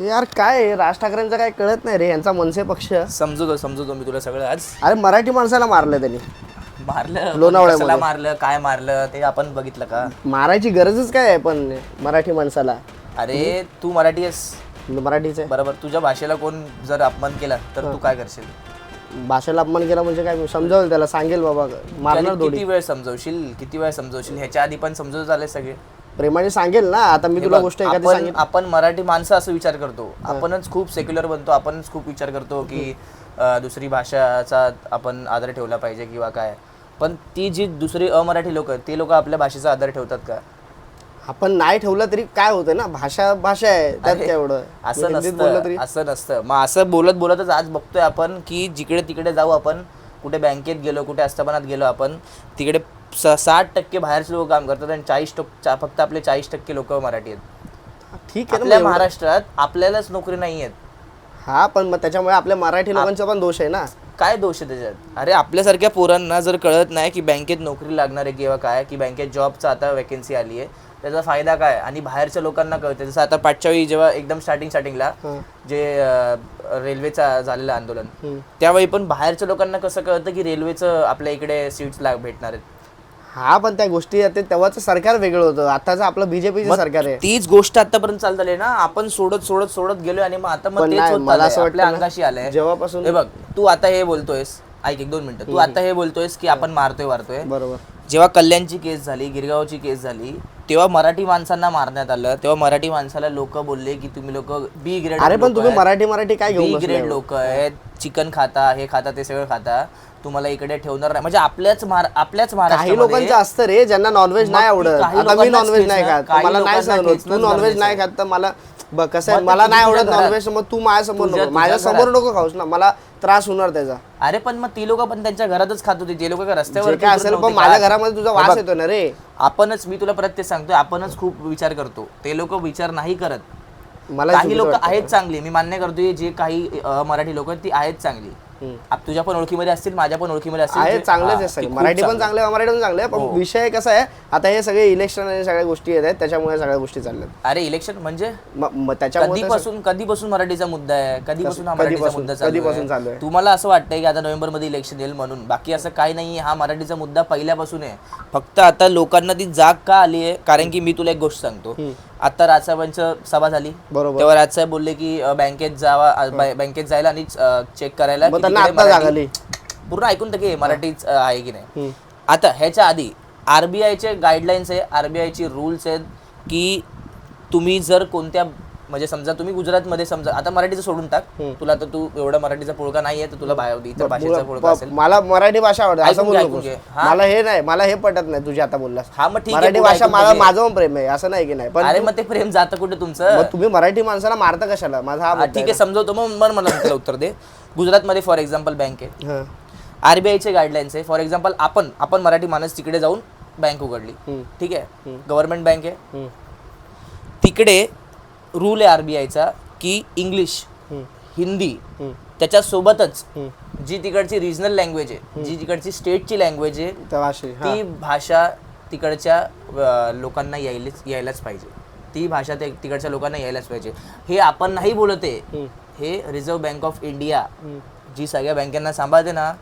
यार काय आहे, राज ठाकरेंचं काय कळत नाही रे यांचा मनसे पक्ष. समजतो समजतो मी तुला सगळं आज. अरे मराठी माणसाला मारलं त्यांनी. मारलं? लोणावळ्यामध्ये. कशाला मारलं? काय मारलं? ते आपण बघितलं का? मारायची गरजच काय आहे पण मराठी माणसाला? अरे तू मराठी आहेस. मराठीचे बरोबर तुझ्या भाषेला कोण जर अपमान केला तर तू काय करशील? भाषेला अपमान केला म्हणजे काय? मी समजावेल त्याला सांगेल बाबा मारणार त्याला किती वेळ समजवशील? किती वेळ समजवशील? ह्याच्या आधी पण समजून झाले सगळे. प्रेमाने सांगेल ना आता मी तुला गोष्ट एखादी आपण सांगेल आपण मराठी माणसं असं विचार करतो. आपणच खूप सेक्युलर बनतो आपणच खूप विचार करतो की अं, दुसरी भाषाचा आपण आदर ठेवला पाहिजे किंवा काय. पण ती जी दुसरी अमराठी लोक ते लोक आपल्या भाषेचा आदर ठेवतात का? आपण नाही ठेवलं तरी काय होतं ना? भाषा भाषा आहे त्यात काय एवढं असं मी हिंदीत बोललं तरी. नसतं असं नसतं. मग असं बोलत बोलतच आज बघतोय आपण की जिकडे तिकडे जाऊ आपण कुठे बँकेत गेलो कुठे आस्थापनात गेलो आपण तिकडे स- साठ टक्के बाहेरचे लोक काम करतात आणि चाळीस टक्के फक्त आपले चाळीस टक्के लोक मराठी आहेत ठीक आहे आपल्या. महाराष्ट्रात आपल्यालाच नोकरी नाही आहेत हा पण मग त्याच्यामुळे आपल्या मराठी लोकांचा पण दोष आहे ना काय दोष आहे त्याच्यात अरे आपल्यासारख्या पोरांना जर कळत नाही की बँकेत नोकरी लागणार आहे किंवा काय की बँकेत जॉबचा आता वेकेन्सी आली आहे त्याचा फायदा काय आणि बाहेरच्या लोकांना कळते जसं आता पाचच्या वेळी जेव्हा एकदम स्टार्टिंग स्टार्टिंगला. जे रेल्वेचा झालेलं आंदोलन. त्यावेळी पण बाहेरच्या लोकांना कसं कळतं की रेल्वेचं आपल्या इकडे सीट्स लाग भेटणार आहेत हा पण त्या गोष्टी आहेत ते तेव्हाच सरकार वेगळं होतं. आताच आपलं बीजेपीचं सरकार आहे. तीच गोष्ट आतापर्यंत चालत आली ना आपण सोडत सोडत सोडत गेलोय आणि मग आता मग पण तेच नाही, होत मला चाललंय. असं वाटतं आपल्या ना, अंगाशी आलंय. जेव्हापासून- हे बघ तू आता हे बोलतोयस ऐक एक दोन मिनिटं तू आता हे बोलतोयस की आपण मारतोय मारतोय बरोबर. जेव्हा कल्याणची केस झाली गिरगावची केस झाली तेव्हा मराठी माणसांना मारण्यात आलं तेव्हा मराठी माणसाला लोक बोलले की तुम्ही लोक बी ग्रेड अरे पण तुम्ही मराठी मराठी काय घेऊन बी बसले ग्रेड लोक आहेत चिकन खाता हे खाता ते सगळं खाता. तुम्हाला इकडे ठेवणार नाही. म्हणजे आपल्याच महार आपल्याच काही महाराष्ट्रामध्ये लोकांचं असतं रे ज्यांना नॉनव्हेज मग नाही ती आवडत. काही आता मी लोकांनाच नॉनव्हेज नाही खात. काही मला नाही लोकांना सांगत तू नॉनव्हेज नाही खात तर मला कसं आहे? मग मला नाही तुझ्या आवडत घरात- नॉनव्हेज मग तू माझ्यासमोर तुझ्या- नको माझ्या तुझ्या समोर नको खाऊस ना. मला त्रास होणार त्याचा. अरे पण मग ती लोक पण त्यांच्या घरातच खात होती. ते लोक रस्त्यावर जे काय असेल पण माझ्या. घरामध्ये तुझा वास येतो ना रे. आपणच मी तुला परत ते सांगतोय आपणच खूप विचार करतो. ते लोक विचार नाही करत. मला काही लोक आहेत चांगली. मी मान्य करतोय जे काही अ, मराठी लोक ती आहेत चांगली. तुझ्या पण ओळखीमध्ये असतील माझ्या पण ओळखीमध्ये असतील आहे जे- चांगलेच हा, आहे ते सगळे खूप मराठी पण चांगले. चांगले मराठी पण चांगले आहे, पण विषय कसा आहे आता हे सगळे इलेक्शन आणि सगळ्या गोष्टी येत आहेत त्याच्यामुळे सगळ्या गोष्टी चालल्यात. अरे इलेक्शन म्हणजे? म- म- त्याच्यामुळे ते कधीपासून कधीपासून मराठीचा मुद्दा आहे? कधीपासून हा मराठीचा कधीपासून- मुद्दा चालू कधीपासून चालू आहे? आहे. तुम्हाला असं वाटतंय की आता नोव्हेंबरमध्ये इलेक्शन येईल म्हणून? बाकी असं काही नाही हा मराठीचा मुद्दा पहिल्यापासून आहे. फक्त आता लोकांना ती जाग का आली आहे? कारण की मी तुला एक गोष्ट सांगतो. आता राजसाहेबांचं सभा झाली बरोबर. तेव्हा राजसाहेब बोलले की अ, बँकेत जावा अ, बॅ- बँकेत जायला आणि चेक करायला मग की त्यांना तिकडे आता जाग मराठी- आली. पूर्ण ऐकून तर घे मराठीच अ, आहे की नाही. आता ह्याच्या आधी आरबीआयचे गाईडलाईन्स आहे आरबीआयची रूल्स आहेत की तुम्ही जर कोणत्या म्हणजे समजा तुम्ही गुजरातमध्ये समजा आता मराठीचं सोडून टाक तुला तर तू एवढा मराठीचा पोळका नाही आहे तर तुला बाहेर इतर भाषेचा पोळका असेल मला मराठी भाषा आवडते असं ऐकून बोलू घे, ऐकून नकोस. घे. हा. मला हे नाही मला हे पटत नाही तुझी आता बोललास हा मग ठीक आहे मराठी पुढे भाषा ऐकून मला घे. माझं पण प्रेम आहे असं नाही की नाही पण अरे मग ते प्रेम जातं कुठे तुमचं मग तुम्ही मराठी माणसाला मारता कशाला माझा हा हा, मुद्दा ठीक आहे समजवतो मग मग मला त्याला उत्तर दे गुजरातमध्ये फॉर एक्झाम्पल बँक आहे आहे. हा. आरबीआयचे गाईडलाईन्स आहे फॉर एक्झाम्पल आपण आपण मराठी माणूस तिकडे जाऊन बँक उघडली हम्म. ठीक आहे गव्हर्नमेंट बँक आहे हम्म. तिकडे रूल आहे आरबीआयचा की इंग्लिश. हिंदी. त्याच्यासोबतच. जी तिकडची रिजनल लँग्वेज आहे जी तिकडची स्टेटची लँग्वेज आहे. ती भाषा तिकडच्या लोकांना यायलाच यायलाच पाहिजे ती भाषा ते तिकडच्या लोकांना यायलाच पाहिजे हे आपण नाही बोलत. हे रिझर्व्ह बँक ऑफ इंडिया. जी सगळ्या बँकांना सांभाळते ना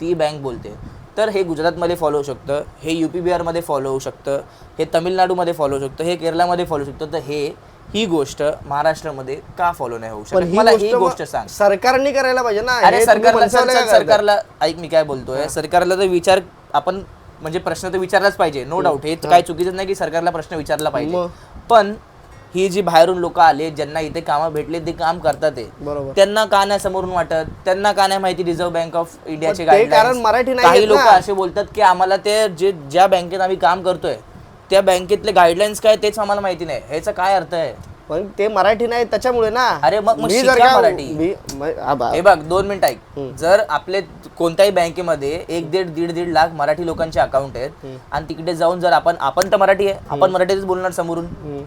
ती बँक बोलते तर हे गुजरातमध्ये फॉलो होऊ शकतं हे यू पी बिहारमध्ये फॉलो होऊ शकतं हे तमिळनाडूमध्ये फॉलो होऊ शकतं हे केरळमध्ये फॉलो होऊ शकतं तर हे ही गोष्ट महाराष्ट्रामध्ये का फॉलो नाही होऊ शकत? ही मला ही गोष्ट सांग. सरकारने करायला पाहिजे ना. अरे हे सरकारला? सरकारला ऐक मी काय बोलतोय? सरकारला तर विचार आपण म्हणजे प्रश्न तर विचारलाच पाहिजे नो डाऊट हे काय चुकीचं नाही की सरकारला प्रश्न विचारला पाहिजे? पण ही जी बाहेरून लोक आले ज्यांना इथे कामं भेटले ते काम करतात त्यांना का नाही समोरून वाटत? त्यांना का नाही माहिती रिझर्व्ह बँक ऑफ इंडियाचे काही लोक. असे बोलतात की आम्हाला ते जे ज्या बँकेत आम्ही काम करतोय त्या बँकेतले गाईडलाईन्स काय तेच आम्हाला माहिती नाही. ह्याचा काय अर्थ आहे? पण ते मराठी नाही त्याच्यामुळे ना अरे मग- मग मी शिका जर का मराठी. मी म- आबा. हे बघ दोन मिनिट ऐक जर आपले कोणत्याही बँकेमध्ये एक दीड दीड दीड लाख मराठी लोकांचे अकाउंट आहेत आणि तिकडे जाऊन जर आपण आपण तर मराठी आहे आपण मराठीच बोलणार समोरून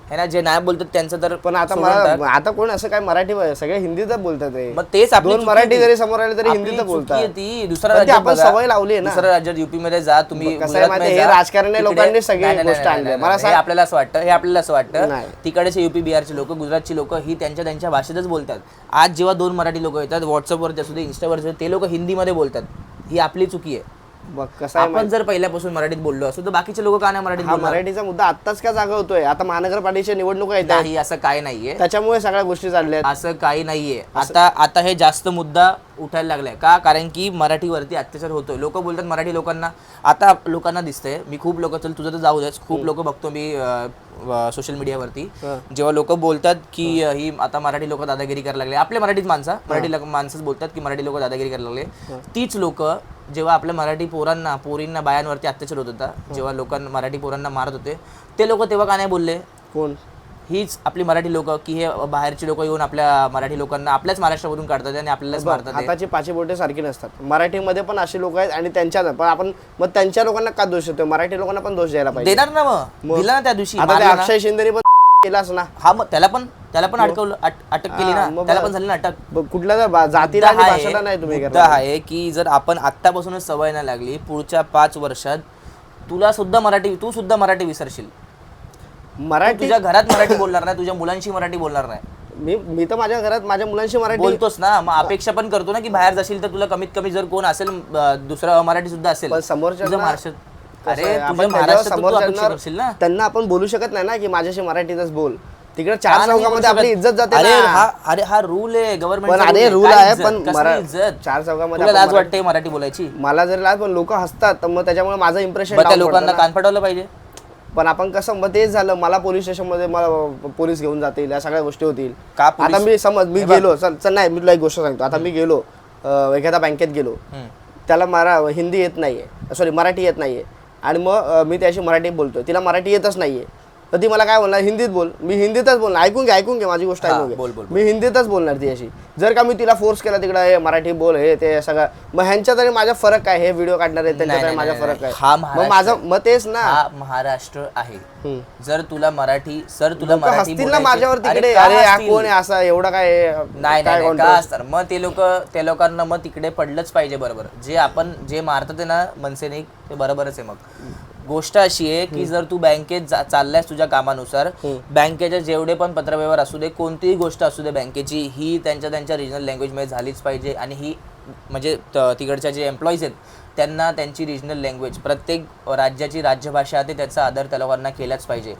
है ना जे नाही बोलतात त्यांचं तर पण आता सोडून टाक. मला आता कोण असं काय मराठी सगळे हिंदीतच बोलतात. मग तेच आपली दोन चुकी मराठी. जरी समोर आले तरी आपली हिंदीतच चुकी बोलतात दुसऱ्या पण ते राज्यात आपण बघा. सवय लावली आहे ना. दुसऱ्या राज्यात युपी मध्ये जा तुम्ही मग कसं आहे गुजरातमध्ये माहिती आहे, जा, हे राजकारणी तिकडे- लोकांनी सगळी नाही, नाही, गोष्ट नाही, आणली आहे. नाही, मला नाही, हे आपल्याला असं वाटतं हे आपल्याला असं वाटतं नाही. तिकडचे युपी बिहारचे बिहारची लोक गुजरातची लोक ही त्यांच्या त्यांच्या भाषेतच बोलतात. आज जेव्हा दोन मराठी लोकं येतात व्हॉट्सअपवरती असू दे इंस्टावरती ते लोक हिंदीमध्ये बोलतात. ही आपली चुकी आहे. बघ कसं आहे आपण जर पहिल्यापासून मराठीत बोललो असतो तर बाकीचे लोक का नाही मराठीत हा बोलणार? मराठीचा मुद्दा आत्ताच का जागा होतोय? आता महानगरपालिकेच्या निवडणुका येत आहेत नाही असं काय नाहीये. त्याच्यामुळे सगळ्या गोष्टी चालल्या आहेत. असं काही नाहीये. आता आता हे जास्त मुद्दा उठायला लागलाय. का? कारण की मराठीवरती अत्याचार होतोय. लोक बोलतात मराठी लोकांना. आता लोकांना दिसतंय मी खूप लोक चल तुझं तर जाऊ देच. खूप लोक बघतो मी सोशल मीडियावरती. जेव्हा लोक बोलतात की अ, ही आता मराठी लोक दादागिरी करायला लागले. आपल्या मराठीत माणसं मराठी लोक माणसंच बोलतात की मराठी लोक दादागिरी करायला लागले. तीच लोक जेव्हा आपल्या मराठी पोरांना पोरींना बायांवरती अत्याचार होत होता जेव्हा लोकांना मराठी पोरांना मारत होते ते लोक तेव्हा का नाही बोलले? कोण? हीच आपली मराठी लोक की हे बाहेरचे लोक येऊन आपल्या मराठी लोकांना आपल्याच महाराष्ट्रामधून काढतात आणि आपल्यालाच मारतात. हाताची पाची बोटे सारखी नसतात. मराठीमध्ये पण असे लोक आहेत आणि त्यांच्या पण आपण मग त्यांच्या लोकांना का दोष देतोय? मराठी लोकांना पण दोष द्यायला पाहिजे. देणार ना मग? दिला ना त्या दिवशी आता ते. अक्षय शिंदेने पण केलाच ना? हा मग त्याला पण त्याला पण अटकवलं अट- अटक केली हा, ना? मग त्याला. पण झाली ना अटक? ब- कुठल्या तर बा- जातीला आणि मुद्दा भाषेला नाही तुम्ही आहे- करणार. आहे की जर आपण आत्तापासूनच सवय नाही लागली पुढच्या पाच वर्षात तुला सुद्धा मराठी तू सुद्धा मराठी विसरशील. मराठी तुझ्या घरात मराठी बोलणार नाही तुझ्या मुलांशी मराठी बोलणार नाही. मी मी तर माझ्या घरात माझ्या मुलांशी मराठी बोलतोस ना मग अपेक्षा पण करतो ना की बाहेर जाशील तर तुला कमीत कमी जर कोण असेल अं, दुसरा मराठी सुद्धा असेल. पण समोरच्या तुझं अरे आपण त्याच्यावर त्यांना आपण बोलू शकत नाही ना की माझ्याशी मराठीतच बोल. तिकडे चार चौकामध्ये आपली? इज्जत जाते अरे हा अरे हा रूल आहे. गव्हर्नमेंट अरे रूल आहे. पण मरा- चार चौकामध्ये लाज वाटते मराठी बोलायची? मला जरी लाज पण लोक हसतात तर मग त्याच्यामुळे माझं इम्प्रेशन लोकांना कान पडवलं पाहिजे. पण आपण कसं मग तेच झालं. मला पोलीस स्टेशनमध्ये मला पोलीस घेऊन जातील या सगळ्या गोष्टी होतील. का आता मी समज मी गेलो. चल नाही मी तुला एक गोष्ट सांगतो. आता मी गेलो एखाद्या बँकेत गेलो. त्याला मरा हिंदी येत नाहीये. सॉरी मराठी येत नाहीये. आणि मग मी त्याशी मराठी बोलतो तिला मराठी येतच नाही आहे तर ती मला काय बोलणार हिंदीत बोल. मी हिंदीतच बोलणार. ऐकून घे ऐकून घे माझी गोष्ट ऐकून बोल, घे बोल, मी हिंदीतच बोलणार तिच्याशी. जर का मी तिला फोर्स केला तिकडे हे मराठी बोल हे ते सगळं. मग ह्यांच्यात आणि माझा फरक काय? हे व्हिडिओ काढणार आहे त्यांच्यात आणि नाही, माझा नाही, फरक नाही. काय? हा मग महाराष्ट्र माझं मग तेच ना. हा महाराष्ट्र आहे. जर तुला मराठी सर तुला लोकं मराठी हसतील ना बोलायची- माझ्यावर तिकडे का अरे हा हसतील? कोण आहे? असा एवढा काय? नाही काय नाही नाही, का controversy? असणार मग ते लोक त्या लोकांना मग तिकडे पडलंच पाहिजे बरोबर. जे आपण जे मारतात ते ना मनसेने ते बरोबरच आहे मग. गोष्ट अशी आहे की जर तू बँकेत चाललायस तुझ्या कामानुसार बँकेचे जेवढे पण पत्रव्यवहार असू दे कोणतीही गोष्ट असू दे बँकेची ही त्यांच्या त्यांच्या रिजनल लँग्वेजमध्ये झालीच पाहिजे. आणि ही म्हणजे तिकडच्या जे एम्प्लॉईज आहेत त्यांना त्यांची रिजनल लँग्वेज प्रत्येक राज्याची राजभाषा आहे त्याचा आदर त्या लोकांना केलाच पाहिजे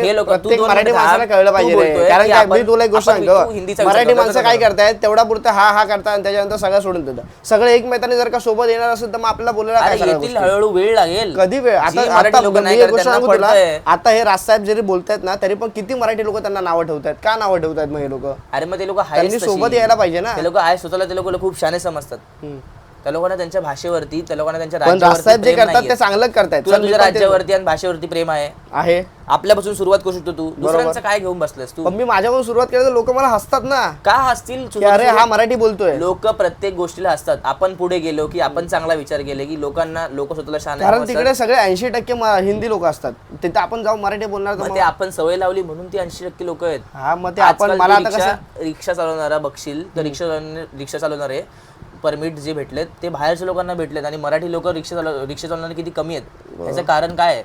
हे लोकं- मराठी माणसाला. कळलं पाहिजे कारण मी तुला एक गोष्ट सांगतो मराठी माणसं काय. करतायत तेवढा पुरतं हा हा करतात आणि त्याच्यानंतर सगळं सोडून देतात. सगळे एकमेकांनी जर का सोबत येणार असेल तर मग आपल्याला बोलायला येतील? हळूहळू वेळ लागेल. कधी वेळ? आता मराठी आता हे राजसाहेब जरी बोलतायत ना तरी पण किती मराठी लोक त्यांना नावं ठेवतात का नावं ठेवतात मग हे लोक? अरे मग ते लोक त्यांनी सोबत यायला पाहिजे ना. ते लोक आहे स्वतःला ते लोक खूप शाने समजतात. त्या लोकांना त्यांच्या भाषेवरती त्या लोकांना त्यांच्या पण राज्यावरती जे प्रेम करतात नाहीये. ते चांगलं करतायत. तुला तुझ्या पण ते- राज्यावरती आणि भाषेवरती प्रेम आहे. आहे. आपल्यापासून सुरुवात करू शकतो तू. दुसऱ्यांचं काय घेऊन बसलास तू? पण मी माझ्याकडून सुरुवात केली तर लोक मला हसतात ना. का हसतील? की अरे हा मराठी बोलतोय. लोक प्रत्येक गोष्टीला हसतात. आपण पुढे गेलो की आपण चांगला विचार केले की लोकांना लोक स्वतःला शाने कारण समजतात. तिकडे सगळे ऐंशी टक्के म- हिंदी लोक असतात. तिथे आपण जाऊन मराठी बोलणार तर मग मग- ते आपण सवय लावली म्हणून ती ऐंशी टक्के लोक आहेत. हा मग ते आपण आजकाल मला तू आता रिक्षा चालवणारा बघशील तर रिक्षा चालवणारे- रिक्षा चालवणारे परमिट जे भेटलेत ते बाहेरच्या लोकांना भेटलेत आणि मराठी लोक रिक्षा चालव रिक्षा चालवणारे किती कमी आहेत? याचं कारण काय आहे?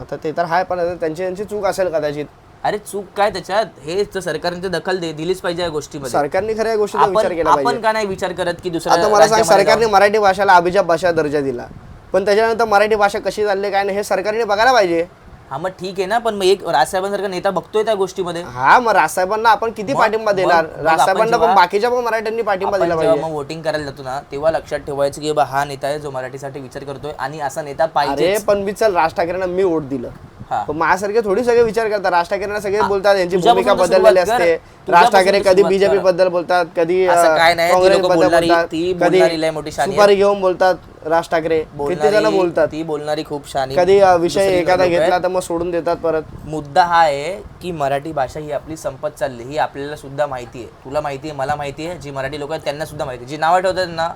आता ते तर आहे पण आता त्यांची त्यांची चूक असेल कदाचित. अरे चूक काय त्याच्यात? हे तर सरकारने ते दखल दे दिलीच पाहिजे या गोष्टीमध्ये. सरकारने खऱ्या गोष्टीचा विचार आपण केला आपण पाहिजे. का नाही विचार करत की दुसऱ्या आता मला सांग राज्यामध्ये सरकारने मराठी भाषेला अभिजात भाषा दर्जा दिला. पण त्याच्यानंतर मराठी भाषा कशी चालली काय नाही हे सरकारने बघायला पाहिजे. हा मग ठीक आहे ना पण मग एक राजसाहेबांसारखा नेता बघतोय त्या गोष्टीमध्ये. हा मग राजसाहेबांना आपण किती मग- पाठिंबा देणार? मग राजसाहेबांना पण जेव्हा- बाकीच्या पण मराठ्यांनी पाठिंबा आपण दिला जेव्हा पाहिजे. मग वोटिंग करायला जातो ना तेव्हा लक्षात ठेवायचं की बा हा नेता आहे जो मराठीसाठी विचार करतोय आणि असा नेता अरे पाहिजे पण मी चल राज ठाकरेंना मी वोट दिलं. माझ्यासारखे थोडी सगळे विचार करतात. राज ठाकरेंना सगळे बोलतात यांची भूमिका बदललेली. असते. राज ठाकरे कधी बीजेपी. बद्दल बोलतात कधी काँग्रेस बद्दल बोलतात. कधी. सुपारी घेऊन बोलतात राज ठाकरे. किती जण बोलतात? ती बोलणारी खूप शानी कधी विषय एखादा. घेतला तर मग सोडून देतात परत. मुद्दा हा आहे की मराठी भाषा ही आपली संपत चालली. ही आपल्याला सुद्धा माहिती आहे. तुला माहिती आहे मला माहिती आहे. जी मराठी लोक आहेत त्यांना सुद्धा माहिती आहे. जी नावं ठेवतात ना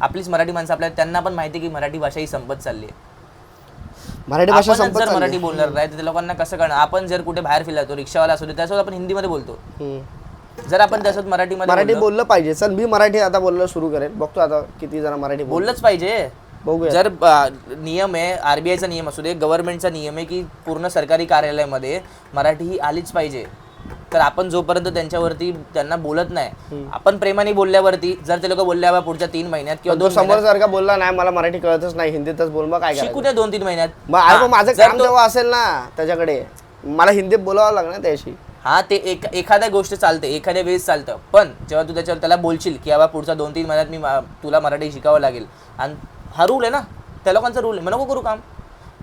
आपलीच मराठी माणसं आपल्याला त्यांना पण माहिती की मराठी भाषा ही संपत चालली आहे. मराठी भाषा संपत जर चालली. मराठी बोलणार नाही तर लोकांना कसं कळणार? आपण जर कुठे बाहेर फिरला तो रिक्षावाला असू दे त्यासोबत आपण हिंदीमध्ये बोलतो. हम्म. जर आपण त्यासोबत मराठीमध्ये मराठी बोललो, बोललं पाहिजे. चल मी मराठी आता बोलणं सुरू करेन. बघतो आता किती जण मराठी बोल बोललंच पाहिजे. बघूया. जर अ, नियम आहे आरबीआयचा नियम असू दे गव्हर्नमेंटचा नियम आहे की पूर्ण सरकारी कार्यालयामध्ये मराठी ही आलीच पाहिजे. तर आपण जोपर्यंत त्यांच्यावरती त्यांना बोलत नाही आपण प्रेमाने बोलल्यावरती जर ते लोक बोलले "बाबा पुढच्या तीन महिन्यात किंवा दोन समोर जर का बोलला नाही मला मराठी कळतच नाही हिंदीतच बोल मग काय शिकू द्या दोन तीन महिन्यात. मग माझं काम जेव्हा असेल ना त्याच्याकडे मला हिंदीत बोलावं लागणार त्याशी. हा ते एक एखाद्या गोष्ट चालते एखाद्या वेळेस चालतं पण जेव्हा तू त्याच्यावर त्याला बोलशील की बाबा पुढच्या दोन तीन महिन्यात मी मा- तुला मराठी शिकावं लागेल. आणि हा रूल आहे ना त्या लोकांचा रूल आहे मग नको करू काम.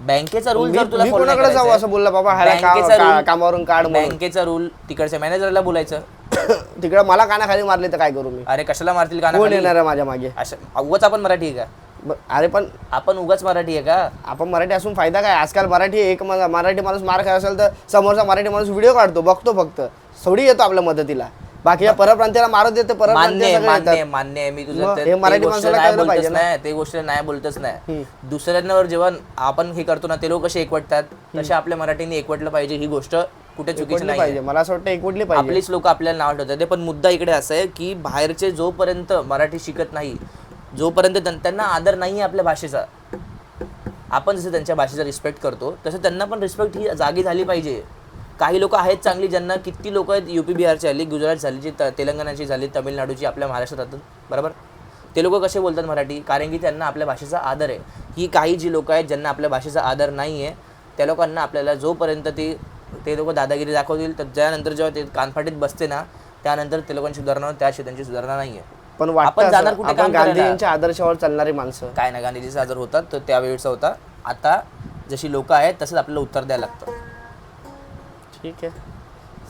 बँकेचा रूल जर तुला मी follow नाही कोणाकडे जाऊ करायचा असं बोलला बाबा ह्याला का- बँकेचा का- rule- कामावरून काढ म्हणून. बँकेचा रूल तिकडच्या मॅनेजरला बोलायचं. तिकडे मला कानाखाली मारले तर काय करू मी? अरे कशाला मारतील का कोण येणार आहे माझ्या मागे? अशा उगाच आपण मराठी आहे का? ब- अरे पण आपण उगाच मराठी आहे का? आपण मराठी असून फायदा काय? आजकाल मराठी एक म- मराठी माणूस मार खाय असेल तर समोरचा मराठी माणूस व्हिडिओ काढतो बघतो फक्त. थोडी येतो आपल्या मदतीला. बाकी या परप्रांतीयाला मारत देते मान्य आहे, मान्य आहे मान्य आहे. मी मग तुझं ते- हे मराठी गोष्ट माणसाला नाही कळलं पाहिजे बोलतच ना. नाही ते गोष्ट नाही बोलतच नाही. दुसऱ्यांवर जेव्हा आपण हे करतो ना ते लोक कसे एकवटतात? तसे आपल्या मराठीने एकवटलं पाहिजे ही गोष्ट कुठे चुकीची नाही पाहिजे. मला असं वाटतं एकवटली पाहिजे. आपलीच लोक आपल्याला नाव ठेवतात. ते पण मुद्दा इकडे असा आहे की बाहेरचे जोपर्यंत मराठी शिकत नाही जोपर्यंत त्यां- त्यांना आदर नाही आहे आपल्या भाषेचा आपण जसं त्यांच्या भाषेचा रिस्पेक्ट करतो तसं त्यांना पण रिस्पेक्ट ही जागी झाली पाहिजे. काही लोक आहेत चांगली ज्यांना किती लोक आहेत युपी बिहारची झाली गुजरात झाली जी त- तेलंगणाची झाली तमिळनाडूची आपल्या महाराष्ट्रात राहतात बरोबर? ते लोक कसे बोलतात मराठी? कारण की त्यांना आपल्या भाषेचा आदर आहे. ही काही जी लोक आहेत ज्यांना आपल्या भाषेचा आदर नाही आहे त्या लोकांना आपल्याला जोपर्यंत ते ते लोक दादागिरी दाखवतील तर त्यानंतर जेव्हा ते कानफाटीत बसते ना त्यानंतर ते लोकांची सुधारणा त्याशिवाय त्यांची सुधारणा नाही आहे पण आपण जाणार कुठे काम? गांधीजींच्या आदर्शावर चालणारी माणसं. काय ना गांधीजीचा आजार होता तर त्यावेळेचा होता. आता जशी लोक आहेत तसंच आपल्याला उत्तर द्यायला लागतं. ठीक आहे.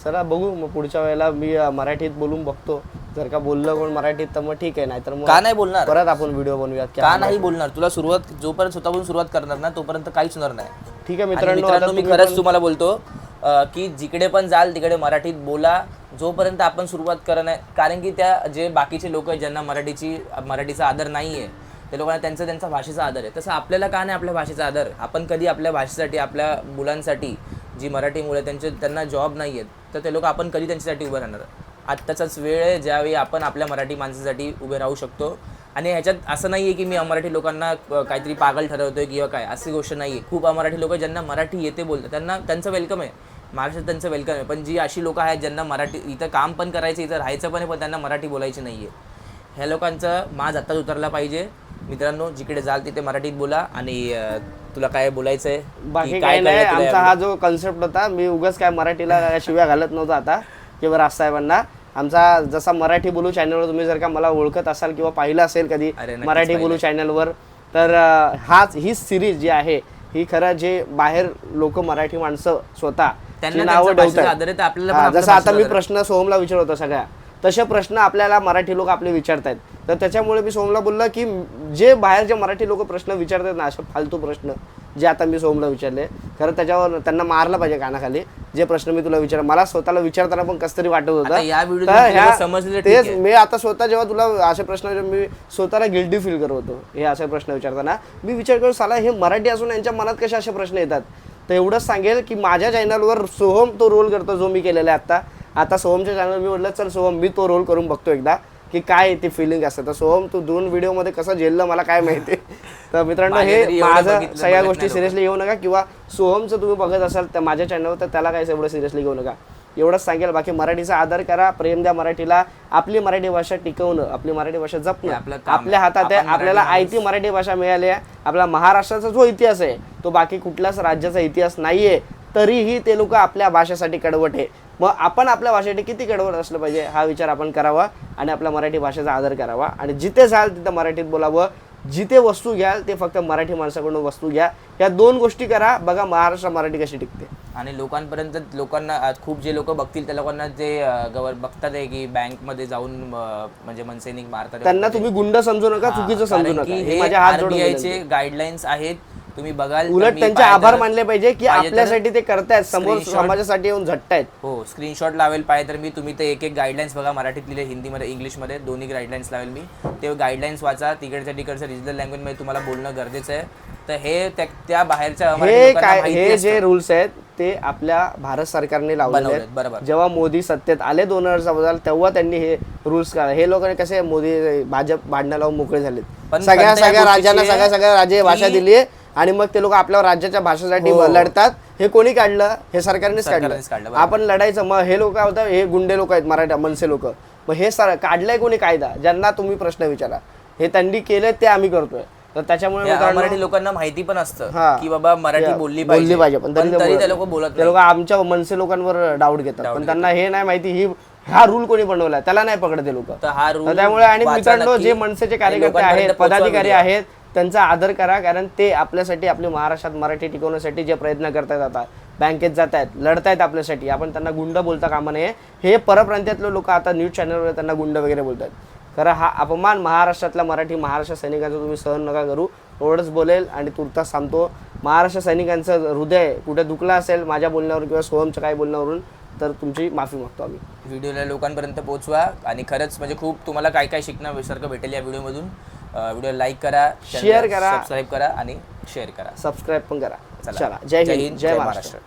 चला बघू. मग पुढच्या वेळेला मी अं, मराठीत बोलून बघतो. जर का बोललं कोण मराठीत तर मग ठीक आहे. नाहीतर मग का नाही बोलणार? परत आपण व्हिडिओ बनवूयात की का नाही बोलणार? तुला सुरुवात जोपर्यंत स्वतःहून सुरुवात करणार ना तोपर्यंत काहीच होणार नाही. ठीक आहे मित्रांनो आता मित्रांनो मी तुम्ही खरंच तुम्हाला बोलतो अं, की जिकडे पण जाल तिकडे मराठीत बोला. जोपर्यंत आपण सुरुवात करत नाही कारण की त्या जे बाकीचे लोक आहेत ज्यांना मराठीची मराठीचा आदर नाही आहे त्या लोकांना त्यांचा त्यांचा भाषेचा आदर आहे. तसं आपल्याला का नाही आपल्या भाषेचा आदर? आपण कधी आपल्या भाषेसाठी आपल्या मुलांसाठी जी मराठी मुलं त्यांचे त्यांना जॉब नाही आहेत तर ते लोक आपण कधी त्यांच्यासाठी उभं राहणार? आत्ताचाच वेळ आहे ज्यावेळी आपण आपल्या मराठी माणसासाठी उभे राहू शकतो. आणि ह्याच्यात असं नाही आहे की मी मराठी लोकांना काहीतरी पागल ठरवतोय किंवा काय अशी गोष्ट नाही आहे खूप मराठी लोक ज्यांना मराठी येते बोलतात त्यांना त्यांचं वेलकम आहे. महाराष्ट्रात त्यांचं वेलकम आहे. पण जी अशी लोकं आहेत ज्यांना मराठी इथं काम पण करायचं इथं राहायचं पण आहे पण त्यांना मराठी बोलायची नाही आहे ह्या लोकांचा माज आत्ताच उतरला पाहिजे. मित्रांनो जिकडे जाल तिथे मराठीत बोला आणि तुला काय बोलायचं आहे बाकी काय नाही आमचा हा जो कन्सेप्ट होता मी उगाच काय मराठीला शिव्या घालत नव्हतो आता किंवा राजसाहेबांना आमचा जसा मराठी बोलू चॅनलवर तुम्ही जर का मला ओळखत असाल किंवा पाहिलं असेल कधी मराठी बोलू चॅनलवर तर हाच ही सिरीज जी आहे ही खरं जे बाहेर लोक मराठी माणसं स्वतः त्यांना नावं ठेवतात. जसं आता मी. प्रश्न सोहमला विचारत होतो सगळ्या तसे प्रश्न आपल्याला मराठी लोक आपले विचारतायत. तर त्याच्यामुळे मी सोहमला बोललो की जे बाहेर जे मराठी लोक प्रश्न विचारतात ना असे फालतू प्रश्न जे आता मी सोहमला विचारले खरं त्याच्यावर त्यांना मारलं पाहिजे कानाखाली जे प्रश्न मी तुला विचार मला स्वतःला विचारताना पण कसं तरी वाटत होतं. या तेच. मी आता स्वतः जेव्हा तुला असे प्रश्न मी स्वतःला गिल्टी फील करत होतो हे असे प्रश्न विचारताना. मी विचार करू साला हे मराठी असून यांच्या मनात कसे असे प्रश्न येतात? तर एवढंच सांगेल की माझ्या चॅनलवर सोहम तो रोल करतो जो मी केलेला आहे आता आता सोहमच्या चॅनल मी म्हटलं चल सोहम मी तो रोल करून बघतो एकदा की काय ती फिलिंग असते. तर सोहम तू दोन व्हिडिओमध्ये कसं झेललं मला काय माहिती? तर मित्रांनो हे माझं सगळ्या गोष्टी सिरियसली घेऊ नका किंवा सोहमचं तुम्ही बघत असाल तर माझ्या चॅनलवर तर त्याला काय एवढं सिरियसली घेऊ नका. एवढंच सांगेल बाकी मराठीचा आदर करा प्रेम द्या मराठीला. आपली मराठी भाषा टिकवणं आपली मराठी भाषा जपणं आपल्या. हातात आहे आपल्याला. आयती मराठी भाषा मिळाली आहे आपला महाराष्ट्राचा जो इतिहास आहे तो बाकी कुठल्याच राज्याचा इतिहास नाहीये. तरीही ते लोक आपल्या भाषेसाठी कडवट आहे. मग आपण आपल्या भाषेसाठी किती कडवट असलं पाहिजे हा विचार आपण करावा आणि आपल्या मराठी भाषेचा आदर करावा. आणि जिथे जाल तिथं मराठीत बोलावं. जिथे वस्तू घ्याल ते फक्त मराठी माणसाकडून वस्तू घ्या. या दोन गोष्टी करा. बघा महाराष्ट्र मराठी कशी टिकते. आणि लोकांपर्यंत लोकांना खूप जे लोक बघतील त्या लोकांना जे गवर बघतात आहे की बँकमध्ये जाऊन अं, म्हणजे मनसैनिक मारतात त्यांना तुम्ही गुंड समजू नका चुकीचं समजू नका. हे माझ्या गाईडलाईन्स आहेत. तुम्ही बघाल उलट त्यांचे आभार मानले पाहिजे की आपल्यासाठी ते करतायत. समोर समाजासाठी येऊन झटतायत. हो स्क्रीनशॉट लावेल पाहिजे तर मी. तुम्ही ते एक एक गाईडलाईन्स बघा मराठीत लिहिले हिंदीमध्ये इंग्लिशमध्ये. दोन्ही गाईडलाईन्स लावेल मी. ते गाईडलाईन्स वाचा. तिकडच्या तिकडच्या रिजनल लँग्वेजमध्ये तुम्हाला बोलणं गरजेचं आहे. तर हे त्या- बाहेरच्या हे काय हे. जे रूल्स आहेत ते आपल्या भारत सरकारने लावलेले आहेत. बरोबर. जेव्हा मोदी सत्तेत आले दोन हजार चौदा तेव्हा त्यांनी हे रूल्स काढले हे लोकांनी कसे मोदी भाजप भांडणं लावून मोकळे झालेत. पण सगळ्या सगळ्या राज्यांना सगळ्या सगळ्या राज्य भाषा दिली आहे आणि मग ते लोक आपल्या राज्याच्या भाषेसाठी हो. लढतात. हे कोणी काढलं? हे सरकारनेच काढलं. आपण लढायचं. मग हे लोक होतं हे गुंडे लोक आहेत मराठा मनसे लोक. मग हे सर काढलंय कोणी कायदा? ज्यांना तुम्ही प्रश्न विचारा. हे त्यांनी केले ते आम्ही करतोय. तर त्याच्यामुळे मराठी लोकांना माहिती पण असतं. की बाबा मराठी बोलली बोलली पाहिजे. पण तरी ते. लोक बोलत ते लोक आमच्या मनसे लोकांवर डाऊट घेतात. पण त्यांना हे नाही माहिती ही हा रूल कोणी बनवला त्याला नाही पकडत लोक. हा त्यामुळे आणि मित्रांनो. जे मनसेचे कार्यकर्ते आहेत पदाधिकारी video. आहेत त्यांचा आदर करा कारण ते आपल्यासाठी आपल्या महाराष्ट्रात मराठी टिकवण्यासाठी जे प्रयत्न करतात आता बँकेत जात आहेत लढतायत आपल्यासाठी आपण त्यांना गुंड बोलता कामा नये. हे परप्रांतातले लोक आता न्यूज चॅनलवर त्यांना गुंड वगैरे बोलतात खरं हा अपमान महाराष्ट्रातला मराठी महाराष्ट्र सैनिकांचा तुम्ही सहन नका करू. एवढंच बोलेल आणि तुर्तास सांगतो महाराष्ट्र सैनिकांचं हृदय कुठे दुखलं असेल माझ्या बोलण्यावर किंवा सोहमच्या काही बोलण्यावरून तर तुमची माफी मागतो आम्ही. व्हिडिओला लोकांपर्यंत पोहोचवा. आणि खरंच म्हणजे खूप तुम्हाला काय काय शिकण्यासारखं भेटेल या व्हिडिओमधून. व्हिडिओ लाईक करा Share करा. सबस्क्राईब करा आणि शेअर करा. सबस्क्राईब पण करा. चला. चला. जय हिंद. जय महाराष्ट्र.